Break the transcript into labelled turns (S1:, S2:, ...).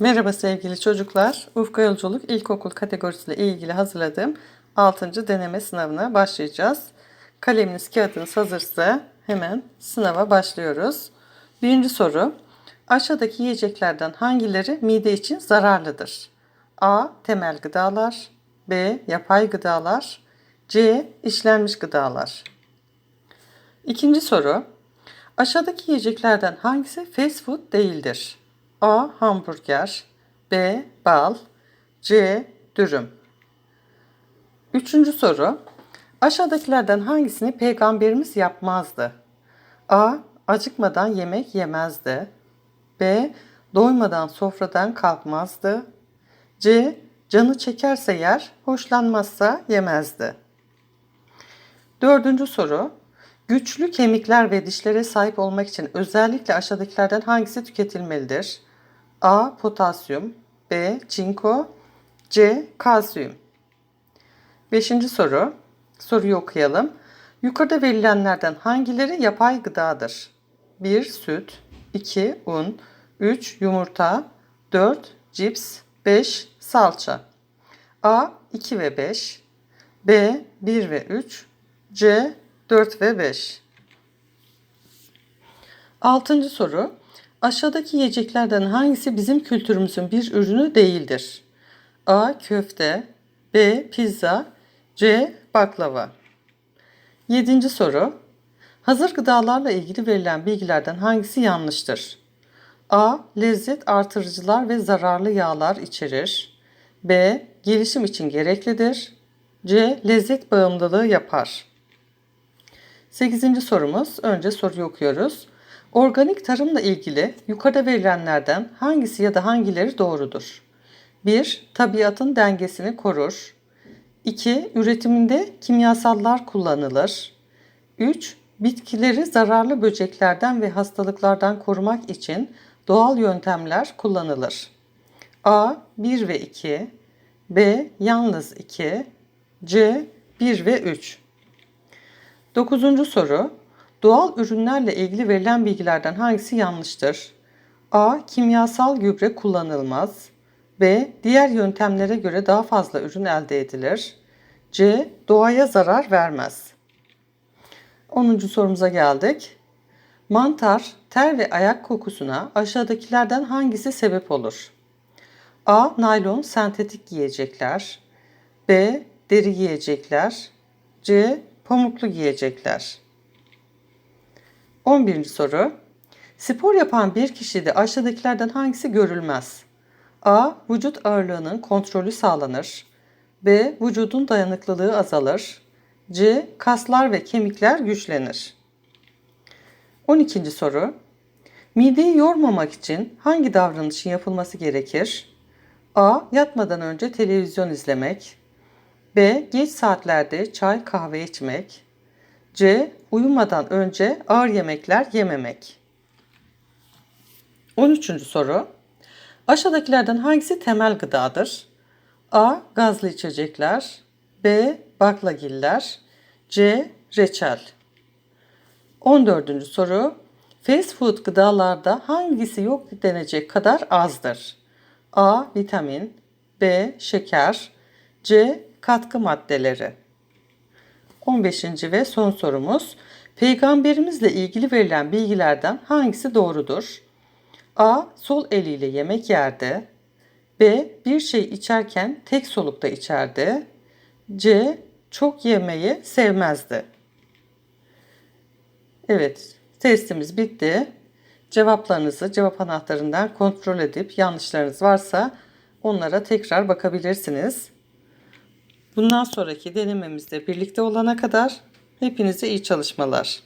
S1: Merhaba sevgili çocuklar. Ufka Yolculuk İlkokul kategorisiyle ilgili hazırladığım 6. deneme sınavına başlayacağız. Kaleminiz kağıdınız hazırsa hemen sınava başlıyoruz. Birinci soru. Aşağıdaki yiyeceklerden hangileri mide için zararlıdır? A. Temel gıdalar B. Yapay gıdalar C. işlenmiş gıdalar İkinci soru. Aşağıdaki yiyeceklerden hangisi fast food değildir? A. Hamburger B. Bal C. Dürüm Üçüncü soru. Aşağıdakilerden hangisini peygamberimiz yapmazdı? A. Acıkmadan yemek yemezdi. B. Doymadan sofradan kalkmazdı. C. Canı çekerse yer, hoşlanmazsa yemezdi. Dördüncü soru. Güçlü kemikler ve dişlere sahip olmak için özellikle aşağıdakilerden hangisi tüketilmelidir? A. Potasyum B. Çinko C. Kalsiyum Beşinci soru. Soruyu okuyalım. Yukarıda verilenlerden hangileri yapay gıdadır? 1. Süt 2. Un 3. Yumurta 4. Cips 5. Salça A. 2 ve 5 B. 1 ve 3 C. 4 ve 5 Altıncı soru. Aşağıdaki yiyeceklerden hangisi bizim kültürümüzün bir ürünü değildir? A. Köfte B. Pizza C. Baklava Yedinci soru. Hazır gıdalarla ilgili verilen bilgilerden hangisi yanlıştır? A. Lezzet artırıcılar ve zararlı yağlar içerir. B. Gelişim için gereklidir. C. Lezzet bağımlılığı yapar. Sekizinci sorumuz. Önce soruyu okuyoruz. Organik tarımla ilgili yukarıda verilenlerden hangisi ya da hangileri doğrudur? 1. Tabiatın dengesini korur. 2. Üretiminde kimyasallar kullanılır. 3. Bitkileri zararlı böceklerden ve hastalıklardan korumak için doğal yöntemler kullanılır. A. 1 ve 2 B. Yalnız 2 C. 1 ve 3 Dokuzuncu soru. Doğal ürünlerle ilgili verilen bilgilerden hangisi yanlıştır? A. Kimyasal gübre kullanılmaz. B. Diğer yöntemlere göre daha fazla ürün elde edilir. C. Doğaya zarar vermez. 10. sorumuza geldik. Mantar, ter ve ayak kokusuna aşağıdakilerden hangisi sebep olur? A. Naylon sentetik giyecekler. B. Deri giyecekler. C. Pamuklu giyecekler. 11. soru. Spor yapan bir kişide aşağıdakilerden hangisi görülmez? A. Vücut ağırlığının kontrolü sağlanır. B. Vücudun dayanıklılığı azalır. C. Kaslar ve kemikler güçlenir. 12. soru. Mideyi yormamak için hangi davranışın yapılması gerekir? A. Yatmadan önce televizyon izlemek. B. Geç saatlerde çay kahve içmek. C. Uyumadan önce ağır yemekler yememek. 13. soru. Aşağıdakilerden hangisi temel gıdadır? A. Gazlı içecekler. B. Baklagiller. C. Reçel. 14. soru. Fast food gıdalarda hangisi yok denecek kadar azdır? A. Vitamin B. Şeker C. Katkı maddeleri 15. ve son sorumuz. Peygamberimizle ilgili verilen bilgilerden hangisi doğrudur? A. Sol eliyle yemek yerdi. B. Bir şey içerken tek solukta içerdi. C. Çok yemeyi sevmezdi. Evet, testimiz bitti. Cevaplarınızı cevap anahtarından kontrol edip yanlışlarınız varsa onlara tekrar bakabilirsiniz. Bundan sonraki denememizde birlikte olana kadar hepinize iyi çalışmalar.